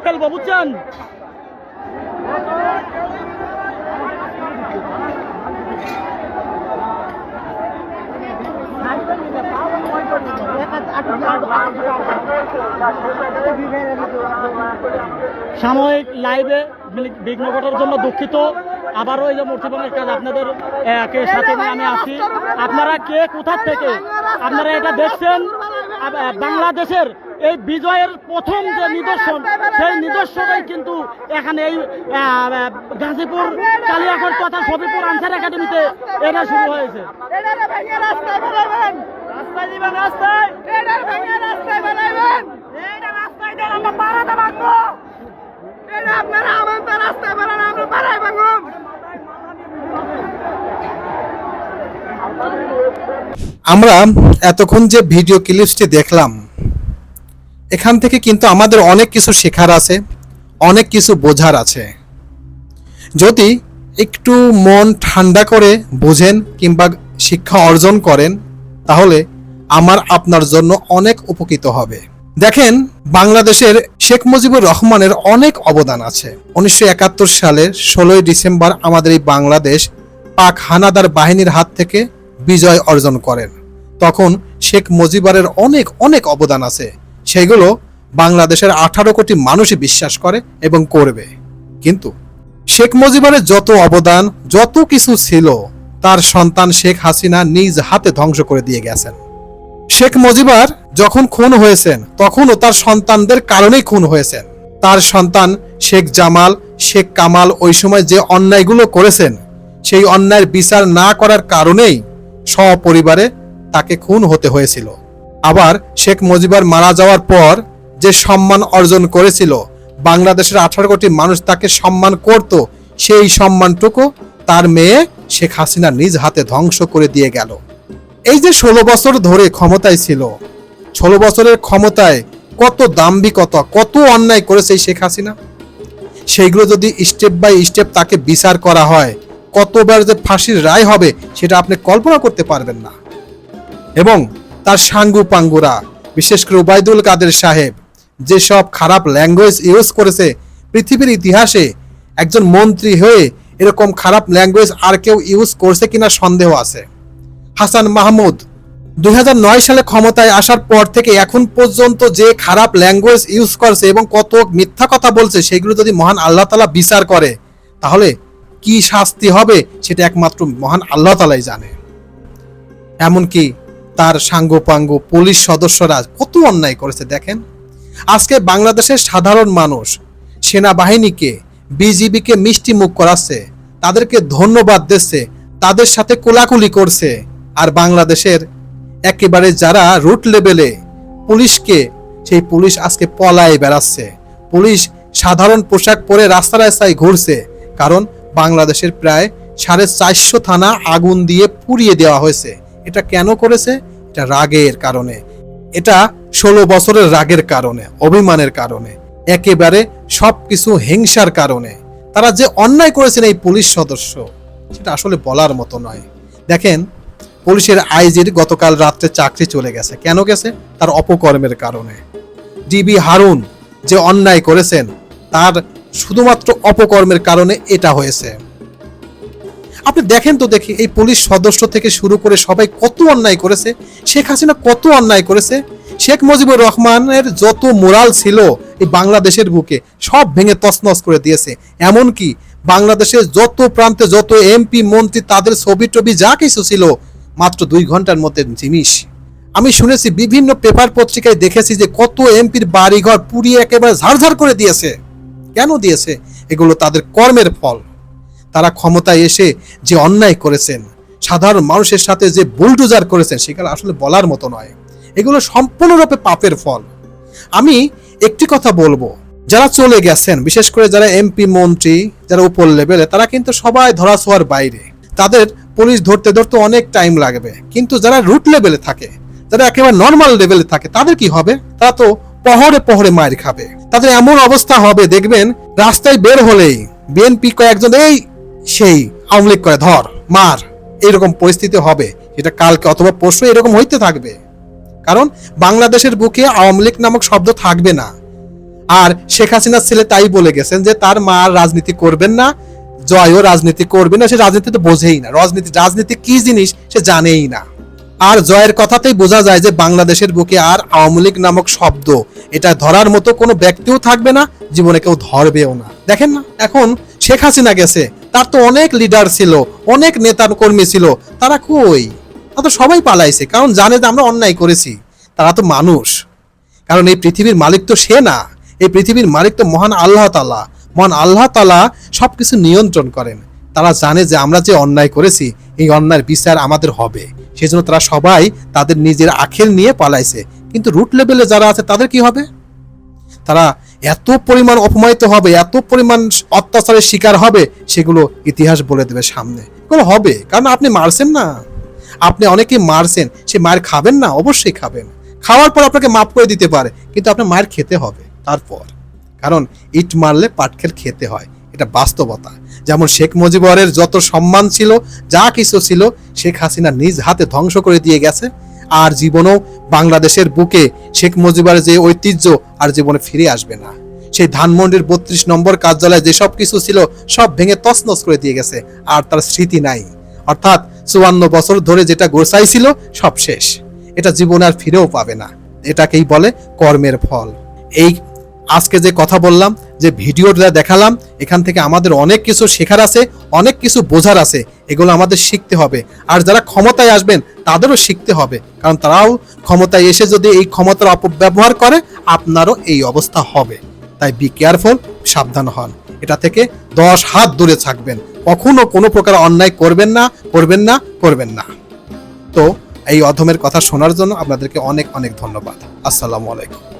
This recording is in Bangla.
ফেলব বুঝছেন সাময়িক লাইভে বিঘ্ন- ঘটার জন্য দুঃখিত। আবারও এই যে মূর্তিবনের কাজ আপনাদের সাথে নিয়ে আমি আসছি আপনারা কে কোথার থেকে? আপনারা এটা দেখছেন? বাংলাদেশের এই বিজয়ের প্রথম যে নিদর্শন সেই নিদর্শনই কিন্তু এখানে এই গাজীপুর কালিয়াকড় তথা সবিপুর আনসার একাডেমিতে এটা শুরু হয়েছে। আপনারা আমাদের রাস্তায় ফেলান আমরা পাড়ায় ভাঙবো। আমরা এতক্ষণ যে ভিডিও ক্লিপসটি দেখলাম, এখান থেকে কিন্তু আমাদের অনেক কিছু শেখার আছে, অনেক কিছু বোঝার আছে। যদি একটু মন ঠান্ডা করে বোঝেন কিংবা শিক্ষা অর্জন করেন, তাহলে আমার আপনার জন্য অনেক উপকৃত হবে। দেখেন, বাংলাদেশের শেখ মুজিবুর রহমানের অনেক অবদান আছে। উনিশশো একাত্তর সালের ষোলোই ডিসেম্বর আমাদের এই বাংলাদেশ পাক হানাদার বাহিনীর হাত থেকে বিজয় অর্জন করেন। তখন শেখ মুজিবুরের অনেক অনেক অবদান আছে। সেগুলো বাংলাদেশের আঠারো কোটি মানুষই বিশ্বাস করে এবং করবে। কিন্তু শেখ মুজিবুরের যত অবদান, যত কিছু ছিল, তার সন্তান শেখ হাসিনা নিজ হাতে ধ্বংস করে দিয়ে গেছেন। শেখ মুজিবুর যখন খুন হয়েছেন, তখনও তার সন্তানদের কারণেই খুন হয়েছেন। তার সন্তান শেখ জামাল, শেখ কামাল ওই সময় যে অন্যায়গুলো করেছেন, সেই অন্যায়ের বিচার না করার কারণেই সপরিবারে তাকে খুন হতে হয়েছিল। আবার শেখ মুজিবুর মারা যাওয়ার পর যে সম্মান অর্জন করেছিল, বাংলাদেশের আঠারো কোটি মানুষ তাকে সম্মান করত, সেই সম্মানটুকু তার মেয়ে শেখ হাসিনা নিজ হাতে ধ্বংস করে দিয়ে গেল। এই যে ষোলো বছর ধরে ক্ষমতায় ছিল, ষোলো বছরের ক্ষমতায় কত দাম্ভিকতা, কত অন্যায় করেছে শেখ হাসিনা? সেইগুলো যদি স্টেপ বাই স্টেপ তাকে বিচার করা হয়, কতবার যে ফাঁসির রায় হবে, সেটা আপনি কল্পনা করতে পারবেন না। এবং তার সাঙ্গু পাঙ্গুরা, বিশেষ করে ওবায়দুল কাদের সাহেব যেসব খারাপ ল্যাঙ্গুয়েজ ইউজ করেছে পৃথিবীর ইতিহাসে, একজন মন্ত্রী হয়ে এরকম খারাপ ল্যাঙ্গুয়েজ আর কেউ ইউজ করছে কিনা সন্দেহ আছে। হাসান মাহমুদ, দুই হাজার নয় সালে ক্ষমতায় আসার পর থেকে এখন পর্যন্ত যে খারাপ ল্যাঙ্গুয়েজ ইউজ করছে এবং কত মিথ্যা কথা বলছে, সেগুলো যদি মহান আল্লাহ তালা বিচার করে, তাহলে কি শাস্তি হবে, সেটা একমাত্র মহান আল্লাহ তালাই জানে। এমনকি তার সাঙ্গপাঙ্গ পুলিশ সদস্যরা কত অন্যায় করেছে দেখেন। আজকে বাংলাদেশের সাধারণ মানুষ সেনাবাহিনীকে, বিজিবিকে মিষ্টি মুখ করাচ্ছে, তাদেরকে ধন্যবাদ দিচ্ছে, তাদের সাথে কোলাকুলি করছে। আর বাংলাদেশের একেবারে যারা রুট লেভেলে পুলিশকে, সেই পুলিশ আজকে পলায় বেড়াচ্ছে। পুলিশ সাধারণ পোশাক পরে রাস্তা রাস্তায় ঘুরছে, কারণ বাংলাদেশের প্রায় সাড়ে চারশো থানা আগুন দিয়ে পুড়িয়ে দেওয়া হয়েছে। এটা কেন করেছে? এটা রাগের কারণে। এটা ষোলো বছরের রাগের কারণে, অভিমানের কারণে, একেবারে সব কিছু হিংসার কারণে। তারা যে অন্যায় করেছেন এই পুলিশ সদস্য, সেটা আসলে বলার মতো নয়। দেখেন, পুলিশের আইজির গতকাল রাত্রে চাকরি চলে গেছে। কেন গেছে? তার অপকর্মের কারণে। ডিবি হারুন যে অন্যায় করেছেন, তার শুধুমাত্র অপকর্মের কারণে এটা হয়েছে। আপনি দেখেন তো দেখি, এই পুলিশ সদস্য থেকে শুরু করে সবাই কত অন্যায় করেছে, শেখ হাসিনা কত অন্যায় করেছে, শেখ মুজিবুর রহমানের যত মোরাল ছিল এই বাংলাদেশের বুকে, সব ভেঙে তছনছ করে দিয়েছে। এমনকি বাংলাদেশের যত প্রান্তে যত এমপি, মন্ত্রী, তাদের ছবি টবি যা কিছু ছিল, মাত্র দুই ঘণ্টার মধ্যে জিনিস। আমি শুনেছি বিভিন্ন পেপার পত্রিকায় দেখেছি যে কত এমপির বাড়িঘর পুড়িয়ে একেবারে ঝাড়ঝাড় করে দিয়েছে। কেন দিয়েছে? এগুলো তাদের কর্মের ফল। তারা ক্ষমতায় এসে যে অন্যায় করেছেন, সাধারণ মানুষের সাথে যে বুলডোজার করেছেন, সেগুলো আসলে বলার মতো নয়। এগুলো সম্পূর্ণরূপে পাপের ফল। আমি একটি কথা বলব, যারা চলে গেছেন, বিশেষ করে যারা এমপি মন্ত্রী, যারা উপর লেভেলে তারা কিন্তু সবাই ধরাছোঁয়ার বাইরে। তাদের পুলিশ ধরতে ধরতে অনেক টাইম লাগবে। কিন্তু যারা রুট লেভেলে থাকে, যারা একেবারে নর্মাল লেভেলে থাকে, তাদের কি হবে? তারা তো পহরে পহরে মার খাবে। তাদের এমন অবস্থা হবে, দেখবেন, রাস্তায় বের হলেই বিএনপি কয়েকজন, এই সেই আওয়ামী করে, ধর, মার এরকম পরিস্থিতি হবে, এটা কালকে অথবা পরশু এরকম হইতে থাকবে। কারণ বাংলাদেশের বুকে আওয়ামী লীগ নামক শব্দ থাকবে না। আর শেখ হাসিনার ছেলে তাই বলে গেছেন যে তার মা রাজনীতি করবেন না, জয়ও রাজনীতি করবে না, সে রাজনীতি তো বোঝেই না। রাজনীতি রাজনীতি কি জিনিস সে জানেই না। আর জয়ের কথাতেই বোঝা যায় যে বাংলাদেশের বুকে আর আওয়ামী লীগ নামক শব্দ, এটা ধরার মতো কোনো ব্যক্তিও থাকবে না, জীবনে কেউ ধরবেও না। দেখেন না, এখন শেখ হাসিনা গেছে তার তো অনেক লিডার ছিল, অনেক নেতা কর্মী ছিল। তারা কই? তারা তো সবাই পালাইছে, কারণ জানে যে আমরা অন্যায় করেছি। তারা তো মানুষ। কারণ এই পৃথিবীর মালিক তো সে না। এই পৃথিবীর মালিক তো মহান আল্লাহ তালা মহান আল্লাহ তালা সবকিছু নিয়ন্ত্রণ করেন। তারা জানে যে আমরা যে অন্যায় করেছি, এই অন্যায়ের বিচার আমাদের হবে। সেজন্য তারা সবাই তাদের নিজের আখের নিয়ে পালাইছে। কিন্তু রুট লেভেলে যারা আছে, তাদের কি হবে? তারা এত পরিমাণ অপমানিত হবে, এত পরিমাণ অত্যাচারের শিকার হবে, সেগুলো ইতিহাস বলে দেবে সামনে। এগুলো হবে, কারণ আপনি মারছেন না। আপনি অনেকে মারছেন, সে মায়ের খাবেন না, অবশ্যই খাবেন। খাওয়ার পর আপনাকে মাফ করে দিতে পারে, কিন্তু আপনার মায়ের খেতে হবে, তারপর। কারণ ইট মারলে পাটখেল খেতে হয়, এটা বাস্তবতা। যেমন শেখ মুজিবরের যত সম্মান ছিল, যা কিছু ছিল, শেখ হাসিনা নিজ হাতে ধ্বংস করে দিয়ে গেছে আর জীবনেও বাংলাদেশের বুকে শেখ মুজিবের যে ঐতিহ্য আর জীবনে ফিরে আসবে না। সেই ধানমন্ডির বত্রিশ নম্বর কার্যালয়ে যেসব কিছু ছিল, সব ভেঙে তছনছ করে দিয়ে গেছে, আর তার স্মৃতি নাই। অর্থাৎ চুয়ান্ন বছর ধরে যেটা গোসাই ছিল, সব শেষ। এটা জীবনে আর ফিরেও পাবে না। এটাকেই বলে কর্মের ফল। এই আজকে যে কথা বললাম, যে ভিডিওটা দেখালাম, এখান থেকে আমাদের অনেক কিছু শেখার আছে, অনেক কিছু বোঝার আছে। এগুলো আমাদের শিখতে হবে। আর যারা ক্ষমতায় আসবেন, তাদেরও শিখতে হবে। কারণ তারাও ক্ষমতায় এসে যদি এই ক্ষমতার অপব্যবহার করে, আপনারও এই অবস্থা হবে। তাই বি কেয়ারফুল সাবধান হন। এটা থেকে দশ হাত দূরে থাকবেন। কখনো কোনো প্রকার অন্যায় করবেন না করবেন না করবেন না। তো এই অধমের কথা শোনার জন্য আপনাদেরকে অনেক অনেক ধন্যবাদ। আসসালামু আলাইকুম।